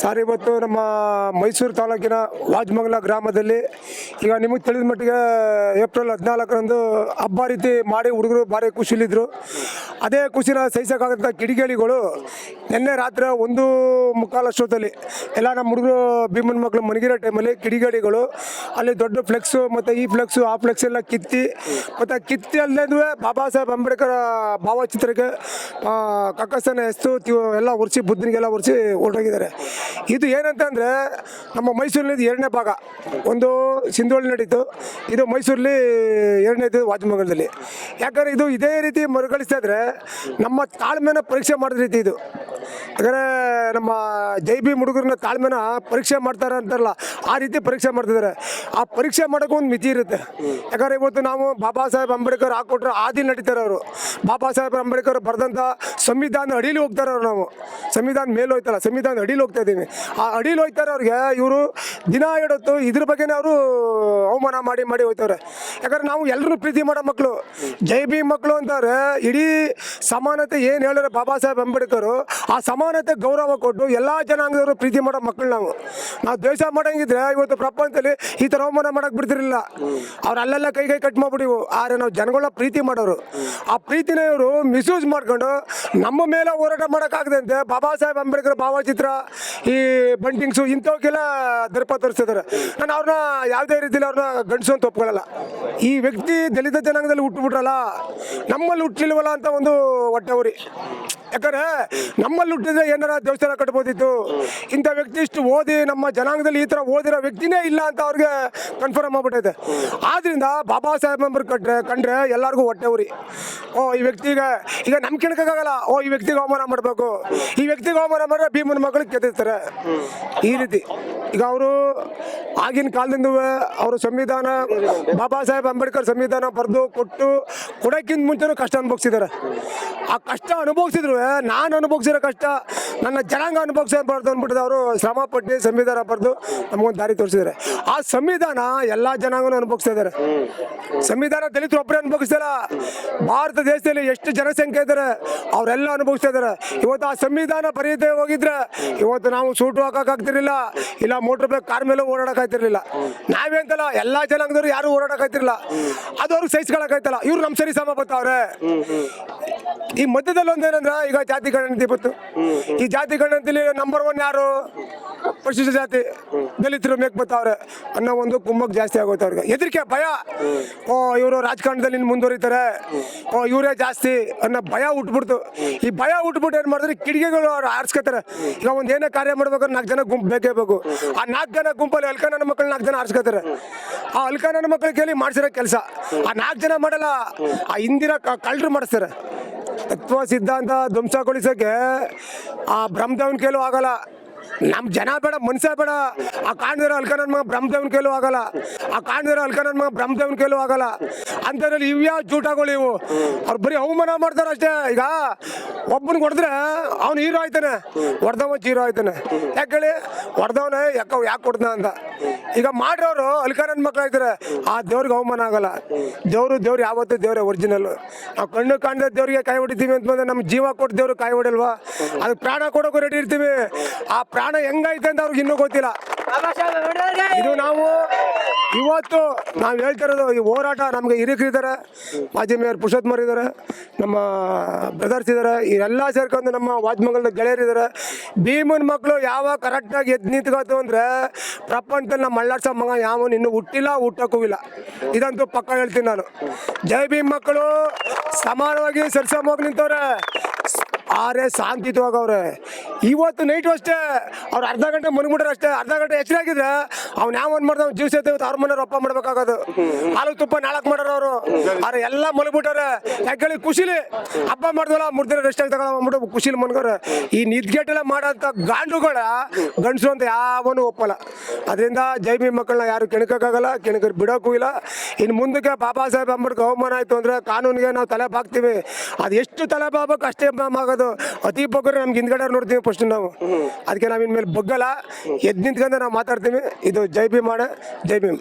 Sir ಇವತ್ತು ನಮ್ಮ ಮೈಸೂರು ತಾಲೂಕಿನ ವಾಜಮಂಗಲ ಗ್ರಾಮದಲ್ಲಿ ಈಗ ನಿಮಗೆ ತಿಳಿದ ಮಟ್ಟಿಗೆ ಏಪ್ರಿಲ್ ಹದಿನಾಲ್ಕರಂದು ಹಬ್ಬ ರೀತಿ ಮಾಡಿ ಹುಡುಗರು ಭಾರಿ ಖುಷಿಲಿದ್ರು. ಅದೇ ಖುಷಿನ ಸಹಿಸೋಕ್ಕಾಗಂಥ ಕಿಡಿಗೇಡಿಗಳು ನಿನ್ನೆ ರಾತ್ರಿ ಒಂದು ಮುಕ್ಕಾಲು ಅಷ್ಟೊತ್ತಲ್ಲಿ ಎಲ್ಲ ನಮ್ಮ ಹುಡುಗರು ಭೀಮನ್ ಮಕ್ಕಳು ಮನಗಿರೋ ಟೈಮಲ್ಲಿ ಕಿಡಿಗೇಡಿಗಳು, ಅಲ್ಲಿ ದೊಡ್ಡ ಫ್ಲೆಕ್ಸು ಮತ್ತು ಈ ಫ್ಲೆಕ್ಸು, ಆ ಫ್ಲೆಕ್ಸ್ ಎಲ್ಲ ಕಿತ್ತಿ ಮತ್ತು ಕಿತ್ತಿ ಅಲ್ಲದೇ ಬಾಬಾ ಸಾಹೇಬ್ ಅಂಬೇಡ್ಕರ್ ಭಾವಚಿತ್ರಕ್ಕೆ ಕಕ್ಕಸನ ಎಸ್ತು ಎಲ್ಲ ಒರೆಸಿ, ಬುದ್ಧನಿಗೆಲ್ಲ ಒರೆಸಿ ಹೊರಟೋಗಿದ್ದಾರೆ. ಇದು ಏನಂತಂದರೆ ನಮ್ಮ ಮೈಸೂರಿನಲ್ಲಿ ಎರಡನೇ ಭಾಗ. ಒಂದು ಸಿಂಧೋಳಿ ನಡೀತು, ಇದು ಮೈಸೂರಲ್ಲಿ ಎರಡನೇದು ವಾಜಮಂಗಲದಲ್ಲಿ ಯಾಕಂದರೆ ಇದು ಇದೇ ರೀತಿ ಮರುಕಳಿಸ್ತಾ ಇದ್ರೆ ನಮ್ಮ ತಾಳ್ಮೆನ ಪರೀಕ್ಷೆ ಮಾಡಿದ ರೀತಿ ಇದು. ಯಾಕಂದರೆ ನಮ್ಮ ಜೈ ಬಿ ಹುಡುಗರನ್ನ ತಾಳ್ಮೆನ ಪರೀಕ್ಷೆ ಮಾಡ್ತಾರೆ ಅಂತಾರಲ್ಲ, ಆ ರೀತಿ ಪರೀಕ್ಷೆ ಮಾಡ್ತಿದ್ದಾರೆ. ಆ ಪರೀಕ್ಷೆ ಮಾಡೋಕ್ಕೂ ಒಂದು ಮಿತಿ ಇರುತ್ತೆ. ಯಾಕಂದರೆ ಇವತ್ತು ನಾವು ಬಾಬಾ ಸಾಹೇಬ್ ಅಂಬೇಡ್ಕರ್ ಹಾಕ್ಕೊಟ್ರೆ ಆದಿ ನಡೀತಾರೆ ಅವರು. ಬಾಬಾ ಸಾಹೇಬ್ ಅಂಬೇಡ್ಕರ್ ಬರೆದಂಥ ಸಂವಿಧಾನ ಅಡೀಲಿ ಹೋಗ್ತಾರೆ ಅವ್ರು ನಾವು. ಸಂವಿಧಾನ ಮೇಲೆ ಹೋಯ್ತಲ್ಲ, ಸಂವಿಧಾನ ಅಡೀಲಿ ಹೋಗ್ತಾ ಇದ್ದೀವಿ ಆ ಅಡೀಲಿ ಹೋಯ್ತಾರೆ ಅವ್ರಿಗೆ, ಇವರು ದಿನ ಇಡತ್ತು ಇದ್ರ ಬಗ್ಗೆನೇ ಅವರು ಅವಮಾನ ಮಾಡಿ ಮಾಡಿ ಹೋಯ್ತಾರೆ ಯಾಕಂದ್ರೆ ನಾವು ಎಲ್ಲರೂ ಪ್ರೀತಿ ಮಾಡೋ ಮಕ್ಕಳು ಜೈ ಬಿ ಮಕ್ಕಳು ಅಂತಾರೆ, ಇಡೀ ಸಮಾನತೆ ಏನು ಹೇಳಿದ್ರೆ ಬಾಬಾ ಸಾಹೇಬ್ ಅಂಬೇಡ್ಕರ್, ಆ ಸಮಾನತೆ ಗೌರವ ಕೊಟ್ಟು ಎಲ್ಲ ಜನಾಂಗದವರು ಪ್ರೀತಿ ಮಾಡೋ ಮಕ್ಕಳು ನಾವು. ನಾವು ದ್ವೇಷ ಮಾಡಂಗಿದ್ರೆ ಇವತ್ತು ಪ್ರಪಂಚದಲ್ಲಿ ಈ ಥರ ಅವಮಾನ ಮಾಡಕ್ ಬಿಡ್ತಿರಲಿಲ್ಲ. ಅವ್ರು ಅಲ್ಲೆಲ್ಲ ಕೈ ಕೈ ಕಟ್ ಮಾಡ್ಬಿಡಿವು ಆದ್ರೆ ನಾವು ಜನಗಳ ಪ್ರೀತಿ ಮಾಡೋರು. ಆ ಇವರು ಮಿಸ್ಯೂಸ್ ಮಾಡ್ಕೊಂಡು ನಮ್ಮ ಮೇಲೆ ಹೋರಾಟ ಮಾಡೋಕ್ಕಾಗದಂತೆ ಬಾಬಾ ಸಾಹೇಬ್ ಅಂಬೇಡ್ಕರ್ ಭಾವಚಿತ್ರ, ಈ ಬಂಟಿಂಗ್ಸು ಇಂಥವಕ್ಕೆಲ್ಲ ದರ್ಪ ತೋರಿಸ್ತಿದ್ದಾರೆ. ನಾನು ಅವ್ರನ್ನ ಯಾವುದೇ ರೀತಿಯಲ್ಲಿ ಅವ್ರನ್ನ ಗಂಡಸು ಅಂತ ಒಪ್ಕೊಳ್ಳಲ್ಲ. ಈ ವ್ಯಕ್ತಿ ದಲಿತ ಜನಾಂಗದಲ್ಲಿ ಹುಟ್ಟುಬಿಟ್ರಲ್ಲ ನಮ್ಮಲ್ಲಿ ಹುಟ್ಟಿಲ್ವಲ್ಲ ಅಂತ ಒಂದು ಹೊಟ್ಟೆ ಉರಿ. ಯಾಕಂದ್ರೆ ನಮ್ಮಲ್ಲಿ ಹುಟ್ಟಿದ್ರೆ ಏನಾರ ದೇವಸ್ಥಾನ ಕಟ್ಬೋದಿತ್ತು. ಇಂಥ ವ್ಯಕ್ತಿ ಇಷ್ಟು ಓದಿ ನಮ್ಮ ಜನಾಂಗದಲ್ಲಿ ಈ ಥರ ಓದಿರೋ ವ್ಯಕ್ತಿನೇ ಇಲ್ಲ ಅಂತ ಅವ್ರಿಗೆ ಕನ್ಫರ್ಮ್ ಆಗ್ಬಿಟ್ಟೈತೆ. ಆದ್ರಿಂದ ಬಾಬಾ ಸಾಹೇಬ್ ಅಂಬರ್ ಕಟ್ರೆ, ಕಂಡ್ರೆ ಎಲ್ಲರಿಗೂ ಹೊಟ್ಟೆ ಉರಿ. ಈ ವ್ಯಕ್ತಿಗೆ ಈಗ ನಮ್ ಕಿಣಕಾಗಲ್ಲ ಓ, ಈ ವ್ಯಕ್ತಿಗೆ ಅವಮಾನ ಮಾಡಬೇಕು. ಈ ವ್ಯಕ್ತಿಗೆ ಅವಮಾನ ಮಾಡಿದ್ರೆ ಭೀಮನ ಮಗಳು ಕೆತ್ತಿರ್ತಾರೆ. ಈ ರೀತಿ. ಈಗ ಅವರು ಆಗಿನ ಕಾಲದಿಂದ ಅವರು ಸಂವಿಧಾನ, ಬಾಬಾ ಸಾಹೇಬ್ ಅಂಬೇಡ್ಕರ್ ಸಂವಿಧಾನ ಬರೆದು ಕೊಟ್ಟು ಕೊಡೋಕ್ಕಿಂತ ಮುಂಚೆನೂ ಕಷ್ಟ ಅನುಭವಿಸಿದ್ದಾರೆ. ಆ ಕಷ್ಟ ಅನುಭವಿಸಿದ್ರು, ನಾನು ಅನುಭವಿಸಿರೋ ಕಷ್ಟ ನನ್ನ ಜನಾಂಗ ಅನುಭವಿಸಬಾರ್ದು ಅಂದ್ಬಿಟ್ಟು ಅವರು, ಶ್ರಮ ಪಟ್ಟು ಸಂವಿಧಾನ ಬರೆದು ನಮಗೊಂದು ದಾರಿ ತೋರಿಸಿದ್ದಾರೆ. ಆ ಸಂವಿಧಾನ ಎಲ್ಲ ಜನಾಂಗನೂ ಅನುಭವಿಸ್ತಾ ಇದ್ದಾರೆ. ಸಂವಿಧಾನ ದಲಿತರು ಒಬ್ಬರೇ ಅನುಭವಿಸ್ತಾರ ಭಾರತ ದೇಶದಲ್ಲಿ ಎಷ್ಟು ಜನಸಂಖ್ಯೆ ಇದ್ದಾರೆ, ಅವರೆಲ್ಲ ಅನುಭವಿಸ್ತಾ ಇದ್ದಾರೆ. ಇವತ್ತು ಆ ಸಂವಿಧಾನ ಬರೆಯದೆ ಹೋಗಿದ್ರೆ ಇವತ್ತು ನಾವು ಸೂಟು ಹಾಕಕ್ಕಾಗ್ತಿರ್ಲಿಲ್ಲ ಇಲ್ಲ ಮೋಟ್ರ್ ಬೈಕ್ ಕಾರ್ ಮೇಲೆ ಓಡಾಡಕ್ಕಾಗ್ತಿರ್ಲಿಲ್ಲ ನಾವೇಂತಲ್ಲ, ಎಲ್ಲ ಜನಾಂಗದವ್ರು ಯಾರು ಓಡಾಡಕ್ಕಾಗ್ತಿರಲಿಲ್ಲ ಅದು ಅವ್ರಿಗೆ ಸಹಿಸ್ಕೊಳಕ್ಕಾಯ್ತಲ್ಲ ಇವ್ರು ನಮ್ಮ ಸರಿ ಸಮ ಬರ್ತಾವ್ರೆ ಈ ಮಧ್ಯದಲ್ಲಿ ಒಂದೇನಂದ್ರ ಈಗ ಜಾತಿ ಗಣನೆ ಬಂತು. ಈ ಜಾತಿ ಗಣತಿಲಿ ನಂಬರ್ ಒನ್ ಯಾರು? ಪರಿಶಿಷ್ಟ ಜಾತಿ, ದಲಿತರು ಮೇಕ್ ಬರ್ತಾವ್ರೆ ಅನ್ನೋ ಒಂದು ಕುಮ್ಮಕ್ ಜಾಸ್ತಿ ಆಗೋಯ್ತು ಅವ್ರಿಗೆ. ಹೆದರಿಕೆ, ಭಯ. ಓ, ಇವರು ರಾಜಕಾರಣದಲ್ಲಿ ಮುಂದುವರಿತಾರೆ. ಓ, ಇವರೇ ಜಾಸ್ತಿ ಅನ್ನೋ ಭಯ ಉಟ್ಬಿಡ್ತು ಈ ಭಯ ಉಟ್ಬಿಟ್ಟು ಏನು ಮಾಡಿದ್ರೆ ಕಿಡಿಗೆಗಳು ಅವ್ರು ಆರಿಸ್ಕೊತಾರೆ. ಈಗ ಒಂದು ಏನೇ ಕಾರ್ಯ ಮಾಡ್ಬೇಕಾದ್ರೆ ನಾಲ್ಕು ಜನ ಗುಂಪು ಬೇಕೇ ಬೇಕು. ಆ ನಾಲ್ಕು ಜನ ಗುಂಪಲ್ಲಿ ಅಲ್ಕ ನನ್ನ ಮಕ್ಕಳು ನಾಲ್ಕು ಜನ ಆರಿಸ್ಕೊತಾರೆ. ಆ ಅಲ್ಕ ನನ್ನ ಮಕ್ಕಳ ಕೇಳಿ ಮಾಡಿಸಿರೋ ಕೆಲಸ. ಆ ನಾಲ್ಕು ಜನ ಮಾಡಲ್ಲ, ಆ ಹಿಂದಿನ ಕಳ್ಳರು ಮಾಡಿಸ್ತಾರೆ. ತತ್ವ ಸಿದ್ಧಾಂತ ಧ್ವಂಸಗೊಳಿಸೋಕೆ ಆ ಬ್ರಹ್ಮದೇವನ ಕೇಳು ಆಗಲ್ಲ. ನಮ್ಮ ಜನ ಬೇಡ, ಮನುಷ್ಯ ಬೇಡ. ಆ ಕಾಣ್ದಿರೋ ಅಲ್ಕನನ್ಮ ಬ್ರಹ್ಮದೇವನ ಕೇಳು ಆಗಲ್ಲ. ಆ ಕಾಣ್ದಿರೋ ಅಲ್ಕನನ್ಮ ಮಗ ಬ್ರಹ್ಮದೇವನ ಕೇಳು ಆಗಲ್ಲ. ಅಂಥದ್ರಲ್ಲಿ ಇವ್ಯಾವ ಜೂಟಗಳು ಇವು? ಅವ್ರು ಬರೀ ಅವಮಾನ ಮಾಡ್ತಾರೆ ಅಷ್ಟೇ ಈಗ ಒಬ್ಬನಿಗೆ ಹೊಡೆದ್ರೆ ಅವ್ನು ಹೀರೋ ಆಯ್ತಾನೆ. ಹೊಡೆದವ ಜೀರೋ ಆಯ್ತಾನೆ. ಯಾಕೆ ಹೇಳಿ? ಯಾಕ ಯಾಕೆ ಯಾಕೆ ಹೊಡೆದ ಅಂತ. ಈಗ ಮಾಡಿರೋರು ಅಲ್ಕಾರನ್ ಮಕ್ಳು ಆಯ್ತಾರೆ ಆ ದೇವ್ರಿಗೆ ಅವಮಾನ ಆಗಲ್ಲ. ದೇವರು, ದೇವ್ರು ಯಾವತ್ತು ದೇವ್ರೆ ಒರಿಜಿನಲ್ ನಾವು ಕಣ್ಣು ಕಾಣದ ದೇವ್ರಿಗೆ ಕಾಯಿ ಹೊಡಿತೀವಿ ಅಂತ ಬಂದ್ರೆ ನಮ್ಮ ಜೀವ ಕೊಟ್ಟು ದೇವ್ರಿಗೆ ಕಾಯಿ ಹೊಡಿಲ್ವಾ ಅದಕ್ಕೆ ಪ್ರಾಣ ಕೊಡೋಕು ರೆಡಿ ಇರ್ತೀವಿ. ಆ ಪ್ರಾಣ ಹೆಂಗೈತೆ ಅಂತ ಅವ್ರಿಗೆ ಇನ್ನೂ ಗೊತ್ತಿಲ್ಲ. ಇದು ನಾವು ಇವತ್ತು ನಾವು ಹೇಳ್ತಿರೋದು ಈ ಹೋರಾಟ ನಮಗೆ ಹಿರಿಕರಿದ್ದಾರೆ. ಮಾಜಿ ಮೇಯರ್ ಪುರುಷೋತ್ತಮರ್ ಇದ್ದಾರೆ. ನಮ್ಮ ಬ್ರದರ್ಸ್ ಇದ್ದಾರೆ. ಇವೆಲ್ಲ ಸೇರ್ಕೊಂಡು ನಮ್ಮ ವಾಜ್ಮಂಗಲದ ಗೆಳೆಯರಿದ್ದಾರೆ ಭೀಮನ್ ಮಕ್ಕಳು ಯಾವ ಕರೆಕ್ಟಾಗಿ ಎದ್ದು ನಿಂತ್ಕೋತು ಅಂದರೆ ಪ್ರಪಂಚದಲ್ಲಿ ನಮ್ಮ ಮಳ್ಳಾಡ್ಸೋ ಮಗ ಯಾವನು ಇನ್ನು ಹುಟ್ಟಿಲ್ಲ, ಹುಟ್ಟಕ್ಕೂ ಇಲ್ಲ. ಇದಂತೂ ಪಕ್ಕ ಹೇಳ್ತೀನಿ ನಾನು. ಜೈ ಭೀಮ್ ಮಕ್ಕಳು, ಸಮಾನವಾಗಿ ಸರ್ಸಮೋಗಿ ನಿಂತವ್ರೆ. ಆರೇ ಶಾಂತಿಯುತವಾಗವ್ರೆ ಇವತ್ತು ನೈಟು ಅಷ್ಟೇ. ಅವ್ರು ಅರ್ಧ ಗಂಟೆ ಮನ್ಬಿಟ್ರೆ ಅಷ್ಟೇ. ಅರ್ಧ ಗಂಟೆ ಎಚ್ಚರಾಗಿದ್ರೆ ಅವ್ನು ಯಾವ ಒಂದು ಮಾಡ್ದ ಜೀವ ಸೇತ ಅವ್ರ ಮನೆಯವ್ರು ಅಪ್ಪ ಮಾಡ್ಬೇಕಾಗೋದು. ಹಾಲು ತುಪ್ಪ ನಾಳಕ್ ಮಾಡೋರು ಅವರು. ಆದ್ರೆ ಎಲ್ಲ ಮಲಗ್ಬಿಟ್ಟಾರೆ. ಯಾಕೆ ಖುಷಿಲಿ ಹಬ್ಬ ಮಾಡ್ದಲ್ಲ ಮುರ್ದಿನ ರೆಸ್ಟ್ ಆಗಿ ತಗೊಳ್ಬಿಟ್ಟು ಖುಷಿಲಿ ಮನ್ಗೋರು ಈ ನಿದ್ಗೆಟ್ಟೆಲ್ಲ ಮಾಡೋಂಥ ಗಾಂಡುಗಳ ಗಂಡಸು ಅಂತ ಯಾವನು ಒಪ್ಪಲ್ಲ. ಅದರಿಂದ ಜೈ ಭೀಮ್ ಮಕ್ಕಳನ್ನ ಯಾರು ಕೆಣಕಕ್ಕಾಗಲ್ಲ ಕೆಣಕ ಬಿಡೋಕ್ಕೂ ಇಲ್ಲ. ಇನ್ನು ಮುಂದಕ್ಕೆ ಬಾಬಾ ಸಾಹೇಬ್ ಅಂಬೇಡ್ಕರ್ ಅವಮಾನ ಆಯಿತು ಅಂದರೆ ಕಾನೂನಿಗೆ ನಾವು ತಲೆ ಬಾಗ್ತೀವಿ ಅದು ಎಷ್ಟು ತಲೆ ಬಾಬಕ್ಕೆ ಅಷ್ಟೇ ಆಗೋದು. ಅತಿ ಬಗ್ಗರು ನಮ್ಗೆ ಹಿಂದ್ಗಡೆ ನೋಡ್ತೀವಿ ಫಸ್ಟ್ ನಾವು. ಅದಕ್ಕೆ ನಾವು ಇನ್ಮೇಲೆ ಬಗ್ಗಲ್ಲ. ಎದ್ದು ನಿಂತ್ಕೊಂಡು ನಾವು ಮಾತಾಡ್ತೀವಿ. ಇದು ಜೈ ಭೀಮ್ ಮಾಡ, ಜೈ ಭೀಮ್.